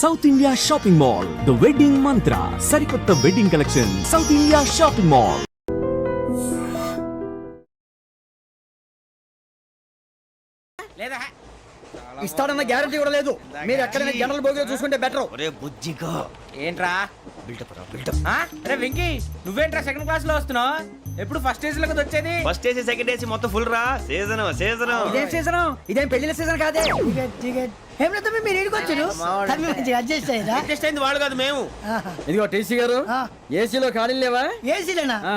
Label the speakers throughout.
Speaker 1: South India shopping mall the wedding Mantra సరికొత్త wedding collection South India shopping mall
Speaker 2: లేదా?
Speaker 3: ఇస్తాడన్న guarantee కూడా లేదు. మీరు ఎక్కడైనా జనరల్ బోగిలో చూసుకుంటే బెటర్
Speaker 4: ఒరే బుజ్జిగా.
Speaker 2: ఏంట్రా?
Speaker 4: బిల్డప్ రా బిల్డప్?
Speaker 2: అరే వెంకీ నువ్వేంట్రా సెకండ్ క్లాస్లో వస్తున్నావు? ఎప్పుడు ఫస్ట్ ఏజ్లో కదా వచ్చేది?
Speaker 4: ఫస్ట్ ఏసీ సెకండ్ ఏసీ మొత్తం ఫుల్ రా. సీజన్ సీజన్
Speaker 3: ఇదేం సీజన్ ఇదేం పెళ్ళిన సీజన్ కాదే?
Speaker 5: టికెట్ టికెట్ ఏమిటో మీరు ఇడికి వచ్చారు? మంచిగా అడ్జస్ట్ అయ్యారా
Speaker 2: అడ్జస్ట్ అయింది వాళ్ళు కాదు మేము.
Speaker 3: ఇదిగో టీసీ గారు. ఏసీలో ఖాళీ లేవా?
Speaker 5: ఏసీలేనా?
Speaker 3: ఆ.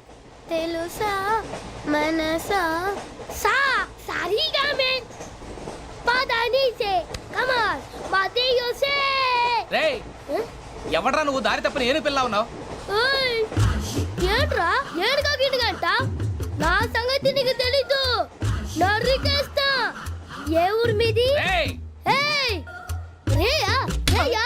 Speaker 6: తెలుసా? మనసా? సా సారీగా మెన్. పదని సే కమాన్ మతియో సే
Speaker 7: రే ఎవడ్రా నువ్వు? దారి తప్పని ఏను పిల్ల ఉన్నావు.
Speaker 6: ఓయ్ ఏంట్రా? ఏడుగా గిడుగంట నా సంగతి నీకు తెలీదు. నరికేస్తా ఏ ఊరు మీది?
Speaker 7: రేయ్.
Speaker 6: ఏయ్ రేయా రేయా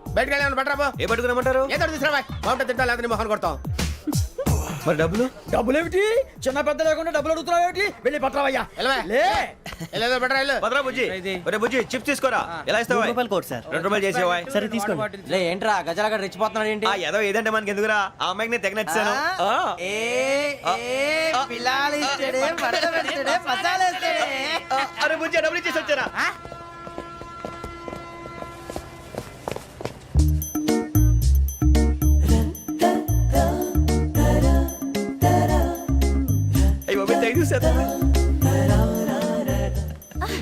Speaker 2: బయటకు వెళ్ళాను బట్రాబో
Speaker 4: ఏ పట్టుకురమ్మంటారు
Speaker 2: ఏదో తీసుకురా బాగుంటుంది తింటా లేదని మొహన్ కొడతాం
Speaker 4: మరి డబ్బులు?
Speaker 3: డబ్బులు ఏమిటి చిన్న పెద్ద లేకుండా డబ్బులు అడుగుతున్నావు ఏమిటి? వెళ్ళి
Speaker 2: వెళ్ళు
Speaker 4: భద్రా బుజ్జి. ఒరే బుజ్జి చిప్స్ తీసుకోరా? ఎలా ఇస్తావా
Speaker 8: రూపాయలు కోట్ సార్.
Speaker 4: రెండు రూపాయలు చేసేవా
Speaker 8: సరే తీసుకోండి. లే ఏంట్రా గజాల గడ రెచ్చిపోతున్నాడు ఏంటి?
Speaker 4: ఆ ఏదో ఏదంటే మనకి ఎందుకురా? ఆ అమ్మాయికి నేను తెగ నచ్చాను ఆ. ఆ, అరే బుజ్జి డబ్బులు ఇచ్చేసి వచ్చారా?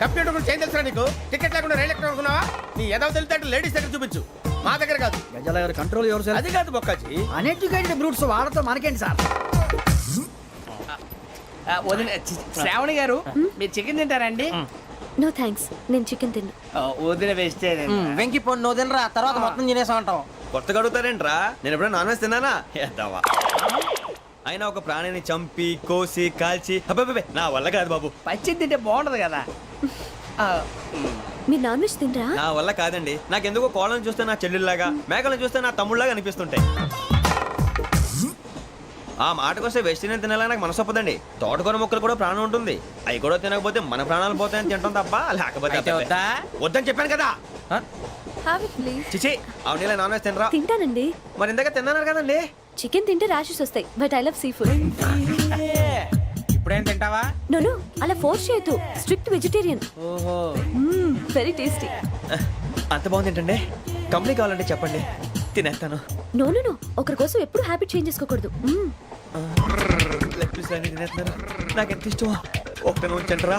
Speaker 2: కంప్యూటర్ గురించి ఏం తెలుసా నీకు? టికెట్ లేకుండా రైలు ఎక్కడ అనుకున్నావా? నీ ఏదో తెలితే లేడీస్ దగ్గర చూపించు. మా దగ్గర కాదు.
Speaker 3: గజాల గారు కంట్రోల్ ఎవరు సార్?
Speaker 2: అది కాదు బొక్కాజీ.
Speaker 3: అన్ఎడ్యుకేటెడ్ బ్రూట్స్ వాడతో మనకేంటి సార్?
Speaker 7: వదిన చి- శ్రావణి గారు మీరు చికెన్ తింటారండి?
Speaker 9: నో థ్యాంక్స్ నేను చికెన్ తిన్నా.
Speaker 7: వదిన వేస్తే
Speaker 8: వెంకి పొన్ను నువ్వు తినరా తర్వాత మొత్తం తినేసా ఉంటాం
Speaker 4: కొత్తగా అడుగుతారేంట్రా? నేను ఎప్పుడైనా నాన్ వెజ్ తిన్నానా? ఎద్దావా అయినా ఒక ప్రాణిని చంపి కోసి కాల్చి. నా వల్ల కాదు బాబు.
Speaker 5: పచ్చి తింటే బాగుంటది కదా. ఆ,
Speaker 9: మీరు నాన్ వెజ్ తినరా
Speaker 4: నా వల్ల కాదండి. నాకెందుకో కోళ్ళని చూస్తే నా చెల్లెళ్ళలాగా మేకలను చూస్తే నా తమ్ముళ్ళలాగా అనిపిస్తుంటాయి. ఆ మాటకొస్తే వెస్టిరియన్ తినాలని నాకు మనసు ఒప్పదండి. తోటకూర మొక్కలు కూడా ప్రాణం ఉంటుంది. అవి కూడా తినకపోతే మన ప్రాణాలు పోతాయని తింటాం తప్ప లేకపోతే
Speaker 5: అయితే
Speaker 4: అబ్బబ్బే.
Speaker 5: వద్దా?
Speaker 4: వద్దని చెప్పాను కదా.
Speaker 9: హ్యావ్ ఇట్ ప్లీజ్
Speaker 4: చిచి అవునీ నాన్ వెజ్ తినరా?
Speaker 9: తింటానండి.
Speaker 4: మరి ఇందాక తిన్నాను కదండి.
Speaker 9: చికెన్ తింటే ర్యాషెస్ వస్తాయి but I love sea food
Speaker 2: ఇప్పుడేం తింటావా?
Speaker 9: నోను అలా ఫోర్స్ చేయొద్దు. స్ట్రిక్ట్ వెజిటేరియన్
Speaker 5: ఓహో.
Speaker 9: వెరీ టేస్టీ
Speaker 4: అంత బాగుంది ఏంటండి? కంప్లీట్ కావాలంటే చెప్పండి. తినేస్తాను.
Speaker 9: నో నో నో ఒకరి కోసం ఎప్పుడు హ్యాబిట్ చేంజ్ చేసుకోకూడదు.
Speaker 4: లెగ్ పీస్ నాకు ఎంత ఇష్టమా ఒకటే ఉంచండిరా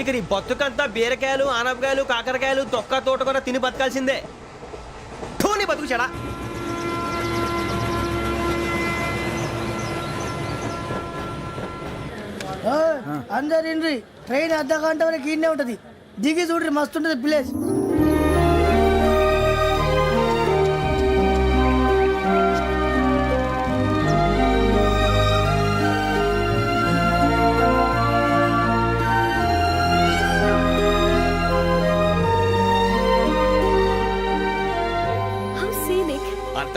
Speaker 4: ఇక నీ బతుకంతా బీరకాయలు ఆనపకాయలు కాకరకాయలు తొక్క తోట కూడా తిని బతకాల్సిందే. ఠోని బతుకు చెడా.
Speaker 5: అందరు ఇండ్రి ట్రైన్ అర్ధ గంట వరకు ఇన్నే ఉంటది. దిగి చూడ్రి మస్తు ఉంటది ప్లేస్.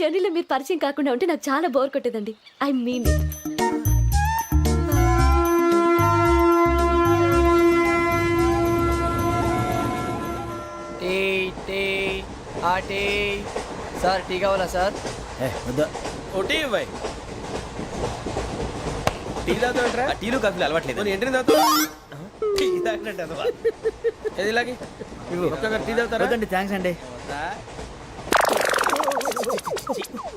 Speaker 9: జర్నీలో మీరు పరిచయం కాకుండా ఉంటే నాకు చాలా bore కొట్టేదండి. I mean it
Speaker 5: tea tea ఆ టీ. సార్ టీ కావాలా సార్?
Speaker 3: ఏ వద్దా.
Speaker 2: ఒకటి ఇవ్వాయి టీ తాగుతావు
Speaker 4: ఆ టీలు కాఫీలు అలవాట్లేదు.
Speaker 2: ఏంటి తాగుతావు?
Speaker 4: టీ తాగినట్టు అదవా.
Speaker 2: ఏది ఇలాగే? ఒక్కొక్కరు టీ తాగుతారా?
Speaker 3: థ్యాంక్స్ అండి.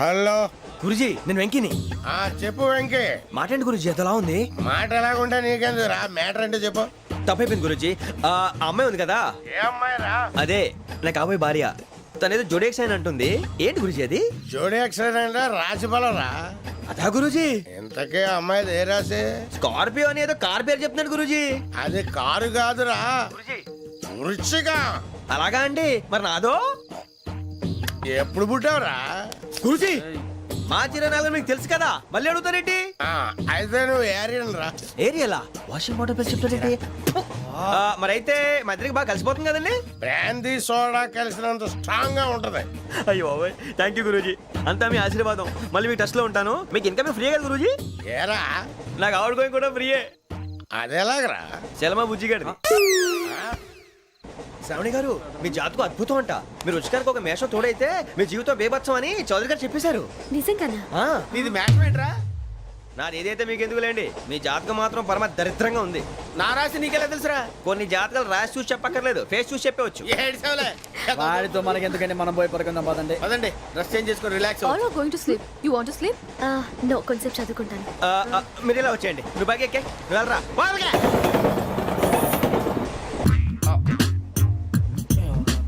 Speaker 10: హలో.
Speaker 4: గురుజీ నేను వెంకిని.
Speaker 10: ఆ చెప్పు వెంకీ.
Speaker 4: మాట్లాడి గురుజీ ఎంతలా ఉంది?
Speaker 10: మాట ఎలాగుంటా నీకెందుకు రా మ్యాటర్ అంటే చెప్పు.
Speaker 4: తప్పైపోయింది గురుజీ. ఆ ఆ అమ్మాయి ఉంది కదా?
Speaker 10: ఏ అమ్మాయి రా?
Speaker 4: అదే నా కాబోయే భార్య. తనేదో జోడేక్స్ అని అంటుంది. ఏంటి గురుజీ అది?
Speaker 10: జోడి యాక్సిడెంట్ రాసి రా.
Speaker 4: అదా గురుజీ?
Speaker 10: ఇంతకే అమ్మాయి ఏ రాసి
Speaker 4: స్కార్పియో అని ఏదో కార్ పేరు చెప్తున్నాడు గురుజీ.
Speaker 10: అది కారు కాదురా. వృచ్చిక.
Speaker 4: అలాగా అండి. మరి నాదో?
Speaker 10: ఎప్పుడు పుట్టావురా?
Speaker 4: గురుజీ మా చిరనాలు మీకు తెలుసు కదా. మళ్ళీ అడుగుతారేంటి?
Speaker 10: ఆ, అయితే నువ్వు ఏరియన్ రా.
Speaker 4: ఏరియలా? వాషింగ్ వాటర్ పేరు చెప్తారేంటి? మరి అయితే మా ఇద్దరికి బాగా కలిసిపోతుంది కదండి?
Speaker 10: బ్రాందీ సోడా కలిసినంత స్ట్రాంగ్గా ఉంటది.
Speaker 4: అయ్యో థ్యాంక్ యూ గురూజీ. అంతా మీ ఆశీర్వాదం. మళ్ళీ మీ టచ్లో ఉంటాను. మీకు ఇంకా ఫ్రీ కదా గురూజీ?
Speaker 10: ఏరా?
Speaker 4: నాకు ఆవిడ గోయింగ్ కూడా ఫ్రీయే.
Speaker 10: అదేలాగరా?
Speaker 4: చలమా బుజ్జి గారి శ్రావణి గారు మీ జాతకు అద్భుతం అంట. మీరు రుచికారికి ఒక మేషం తోడైతే మీ జీవితం బేబత్సం అని చౌదరి గారు చెప్పేశారు.
Speaker 9: నిజంగానా?
Speaker 4: ఆ,
Speaker 2: నీది మ్యాచ్ ఏంట్రా?
Speaker 4: నాది ఏదైతే మీకు ఎందుకులేండి మీ జాతకం మాత్రం పరమ దరిద్రంగా ఉంది.
Speaker 2: నా రాసి నీకెలా తెలుసురా?
Speaker 4: కొన్ని జాతకాలు రాసి చూసి చెప్పక్కర్లేదు ఫేస్ చూసి చెప్పవచ్చు.
Speaker 2: ఏడు సేవలే
Speaker 3: వాడితో మనకి ఎందుకంటే మనం పోయి పడుకుందాం పదండి.
Speaker 2: పదండి డ్రెస్ చేంజ్ చేసుకొని relax
Speaker 9: all are going to sleep you want to sleep no కొంచెం చదువుకుంటాను.
Speaker 4: ఆ, ఆ, మీరు ఇలా వచ్చేయండి. నువ్వు బాగా ఎక్కే. నువ్వు వెళ్ళరా. వాళ్ళకే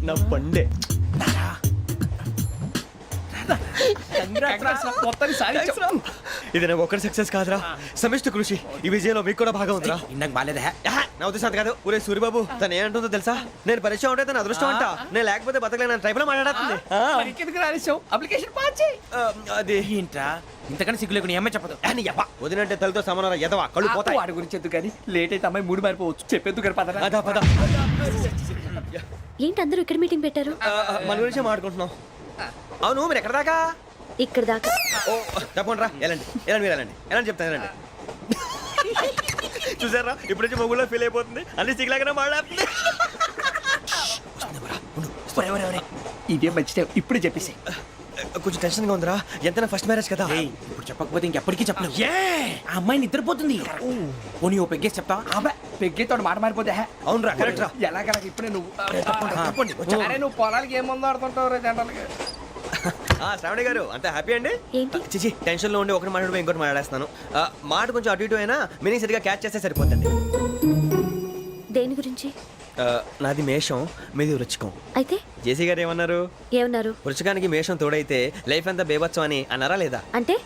Speaker 4: నా పండే ఇది నాకు ఒక్కరి సక్సెస్ కాదురా. సమిష్టి కృషి. ఈ విజయంలో మీకు కూడా భాగం ఉందిరా.
Speaker 8: ఇందాక బాగాలేదా.
Speaker 4: నా ఉద్దేశం కాదు. ఊరే సూరిబాబు తను ఏమంటుందో తెలుసా? నేను పరిచయం ఉంటే తన అదృష్టం అంట. నేను లేకపోతే బతకలేను ట్రైబ్లో మాట్లాడుతుంది.
Speaker 7: అప్లికేషన్
Speaker 4: అది.
Speaker 8: ఏంట్రా? ఇంతకన్నా సిగ్గు లేకుండా ఏమై చెప్పదు.
Speaker 4: అని యవ్వ, వదినంటే తలతో సమానం ఎదవా. కళ్ళు పోతాయి.
Speaker 7: వాడి గురించి ఎందుకు కానీ? లేట్ అయితే అమ్మాయి మూడు మారిపోవచ్చు. చెప్పేందుకు
Speaker 4: అదా పద
Speaker 9: ఏంటి అందరూ ఇక్కడ మీటింగ్ పెట్టారు?
Speaker 4: మన గురించి మాట్లాడుకుంటున్నాం. అవును మీరు ఎక్కడ దాకా?
Speaker 9: ఇక్కడ దాకా.
Speaker 4: ఓ తప్పకుండా రా వెళ్ళండి వెళ్ళండి మీరు వెళ్ళండి వెళ్ళండి చెప్తాను వెళ్ళండి చూసారా? ఇప్పుడు నుంచి మొగుల్లో ఫీల్ అయిపోతుంది. అన్ని సిగ్లాగానే మాట్లాడుతుంది.
Speaker 7: ఇదే మంచి టైం ఇప్పుడు చెప్పేసి
Speaker 4: కొంచెం టెన్షన్గా ఉందిరా. ఎంతైనా ఫస్ట్ మ్యారేజ్ కదా.
Speaker 8: ఇప్పుడు చెప్పకపోతే ఇంకెప్పటికీ చెప్పలేవు. ఆ అమ్మాయి నిద్రపోతుంది. పోనీ ఓ పెగ్గేసి చెప్తా.
Speaker 7: అబ్బా పెగ్గేతో మాట మారిపోతే.
Speaker 4: అవునురా కరెక్ట్ రా.
Speaker 7: ఎలాగలా ఇప్పుడే నువ్వు అరే నువ్వు పొలాలకి ఏం ముందు ఆడుతుంటావు రే జనరల్గా?
Speaker 4: ఆ, శ్రావణి గారు అంత హ్యాపీ అండి? చిచి టెన్షన్లో ఉండి ఒకటి మాట్లాడిపోయి ఇంకోటి మాట్లాడేస్తాను. ఆ, మాట కొంచెం అటు ఇటు అయినా మీనింగ్ సరిగా క్యాచ్ చేస్తే సరిపోతుంది
Speaker 9: దేని గురించి?
Speaker 4: నాది మేషం మీది వృచ్చికం.
Speaker 9: అయితే?
Speaker 4: జేసీ గారు ఏమన్నారు?
Speaker 9: ఏమన్నారు?
Speaker 4: వృచ్చికానికి మేషం తోడైతే లైఫ్ అంతా బేబత్సం అని అన్నారా లేదా?
Speaker 9: అంటే?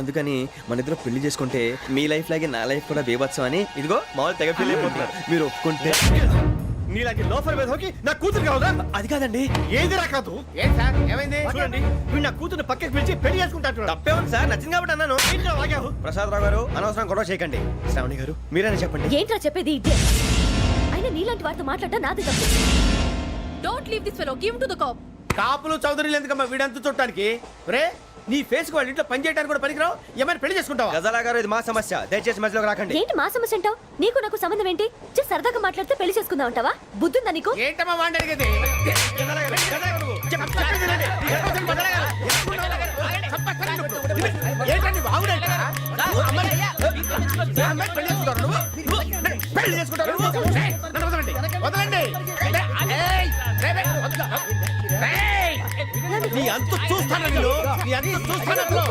Speaker 4: అందుకని మన ఇద్దరు పెళ్ళి చేసుకుంటే మీ లైఫ్ లాగే నా లైఫ్ కూడా బేబత్సం అని. ఇదిగో మామూలు తెగ ఫీల్ అయిపోతున్నారు. మీరు ఒప్పుకుంటే.
Speaker 10: నీలాంటి లోఫర్ మీద హోకి నా కూతురు కావదా
Speaker 4: అది కాదండి.
Speaker 10: ఏది రా కాదు?
Speaker 2: ఏం సార్? ఏమైంది?
Speaker 10: చూడండి వీడు నా కూతురు పక్కకి పిలిచి పెళ్ళి చేసుకుంటాడు.
Speaker 4: తప్పే ఉంది సార్ నచ్చింది కాబట్టి అన్నాను. ప్రసాద్ రావు గారు అనవసరం గొడవ చేయకండి. శ్రావణి గారు మీరైనా చెప్పండి.
Speaker 9: ఏంట్రా చెప్పేది ఇదే అయినా నీలాంటి వారితో మాట్లాడటం నాది తప్పు. Don't leave this fellow give to the cop
Speaker 2: కాపులు చౌదరులు ఎందుకమ్మా వీడంతా చుట్టానికి? రే నీ ఫేస్కు వాళ్ళ ఇంట్లో పని చేయడానికి కూడా పనికిరావు? ఏమైనా పెళ్ళి చేసుకుంటావా?
Speaker 4: గజాలా గారు ఇది మా సమస్య. దయచేసి మధ్యలోకి రాకండి.
Speaker 9: ఏంటి మా సమస్య అంటావు? నీకు నాకు సంబంధం ఏంటి? జస్ట్ సరదాగా మాట్లాడితే పెళ్ళి చేసుకుందాం అంటావా? బుద్ధుందా నీకు?
Speaker 2: ఏంటమ్మా వాడిని అడిగేది? ఏంటండి బాగుండేట పెళ్ళి చేసుకుంటారు నువ్వు? నువ్వు పెళ్ళి చేసుకుంటారు నువ్వు? ఏయ్, నన్ను వదలండి. నీ అంత చూస్తాను నీ అంత చూస్తాను?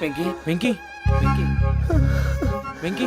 Speaker 8: వెంకీ. వెంకీ. వెంకీ. వెంకీ.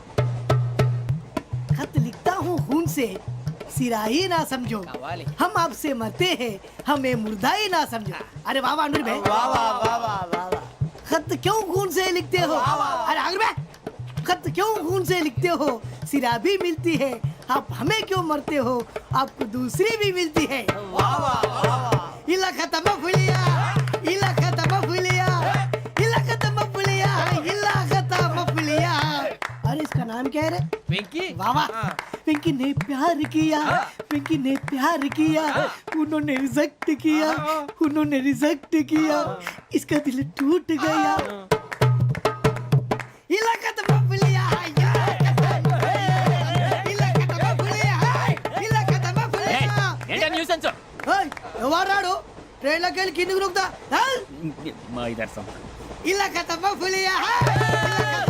Speaker 5: खत लिखता हूँ खून से। सिरा ही ना समझो। हम आपसे मरते हैं हमें मुर्दा ही ना समझो। अरे वाह वाह अनुर भाई। वाह वाह वाह वाह वाह खत क्यों खून से लिखते हो? अरे अनुर भाई खत क्यों खून से लिखते हो? सिरा भी मिलती है आप हमें क्यों मरते हो? आपको दूसरी भी मिलती है। वाह वाह इला खत्म फुलिया इला खत्म फुलिया नाम क्या है रे
Speaker 7: వెంకీ
Speaker 5: वाह वाह पिंकी ने प्यार किया पिंकी ने प्यार किया उन्होंने रिजेक्ट किया उन्होंने रिजेक्ट किया इसका दिल टूट गया इलाका तो बबलिया इलाका तो बबलिया इलाका तो बबलिया
Speaker 8: ఏంటా న్యూసెన్స్
Speaker 5: ఎవరాడు ట్రైన్లోకి వెళ్ళి కిందికి నొక్కుతా
Speaker 8: మా ఇదర్శం
Speaker 5: ఇలాకా తప్ప పులియా ఇలాకా తప్ప పులియా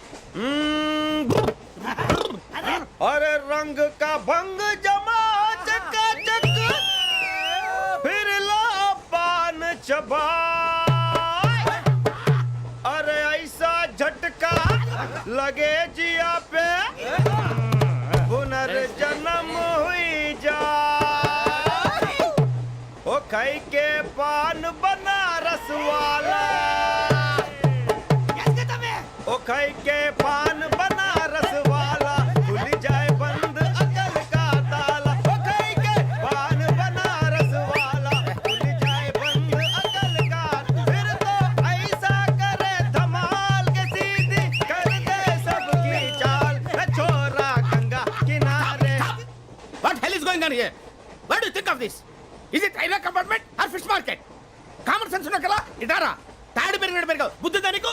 Speaker 4: अरे रंग का भंग जमा चकाचक, फिर ला पान चबा अरे ऐसा झटका लगे जिया पे, पुनर्जन्म हुई जा ओ खाई के पान बनारस वाला। ओ खाई के पान बनारस वाला खुल जाए बंद अकल का ताला ओ खाई के पान बनारस वाला खुल जाए बंद अकल का फिर तो ऐसा करे धमाल के सीधी कर दे सबकी चाल ए छोरा गंगा किनारे
Speaker 2: what hell is going on here what do think of this is it railway compartment or fish market common sense ఉన్న కదా ఇటారా తాడు పెరిగినట్టు పెరగవు బుద్ధి దానికి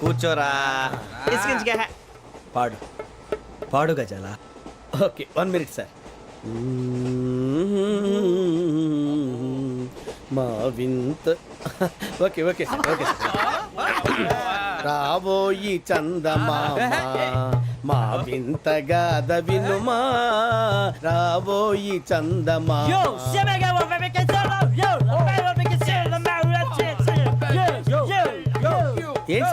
Speaker 4: కూర్చోరా. పాడు. పాడు గజాల?
Speaker 2: Okay one minute sir. మా వింత ఓకే ఓకే సార్ ఓకే రాబోయి చందమామ మా వింత గాథ వినుమా రాబోయి చందమామ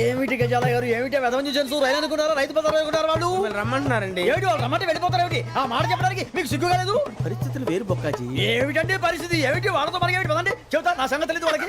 Speaker 3: ఏమిటి గజాల గారు? ఏమిటి వెదవం చూసాను రైలు అనుకున్నారా? రైతు బజార్ అనుకున్నారు వాళ్ళు?
Speaker 7: రమ్మంటున్నారండి.
Speaker 3: ఏమిటి వాళ్ళు రమ్మంటే వెళ్ళిపోతారు ఏమిటి? ఆ మాట చెప్పడానికి మీకు సిగ్గు కాలేదు?
Speaker 7: పరిస్థితులు వేరు బొక్కాజీ.
Speaker 3: ఏమిటండి పరిస్థితి? ఏమిటి వాళ్ళతో మనకి ఏమిటి పదండి. చెబుతా నా సంగతి తెలియదు వాళ్ళకి.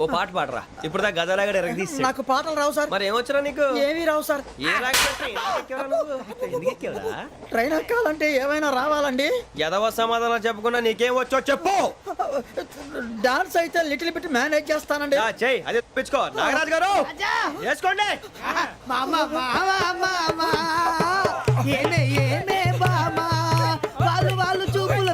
Speaker 4: ఓ పాట పాడరా. ఇప్పుడు దా గదలాగా ఎరగదీసి.
Speaker 3: నాకు పాటలు రావు సార్.
Speaker 4: మరి ఏమొచ్చరా నీకు?
Speaker 3: ఏమీ రావు సార్. ట్రైన్ ఎక్కాలంటే ఏమైనా రావాలండి?
Speaker 4: ఎదవ సమాధానం చెప్పకుండా నీకేం వచ్చో చెప్పు.
Speaker 3: డాన్స్ అయితే లిటిల్ బిట్ మేనేజ్ చేస్తానండి.
Speaker 4: చెయ్యి. అదే తెప్పించుకో నాగరాజ్ గారు! వేసుకోండి!
Speaker 5: ఏమే ఏమే బామా? వాళ్ళు వాళ్ళు చూపుల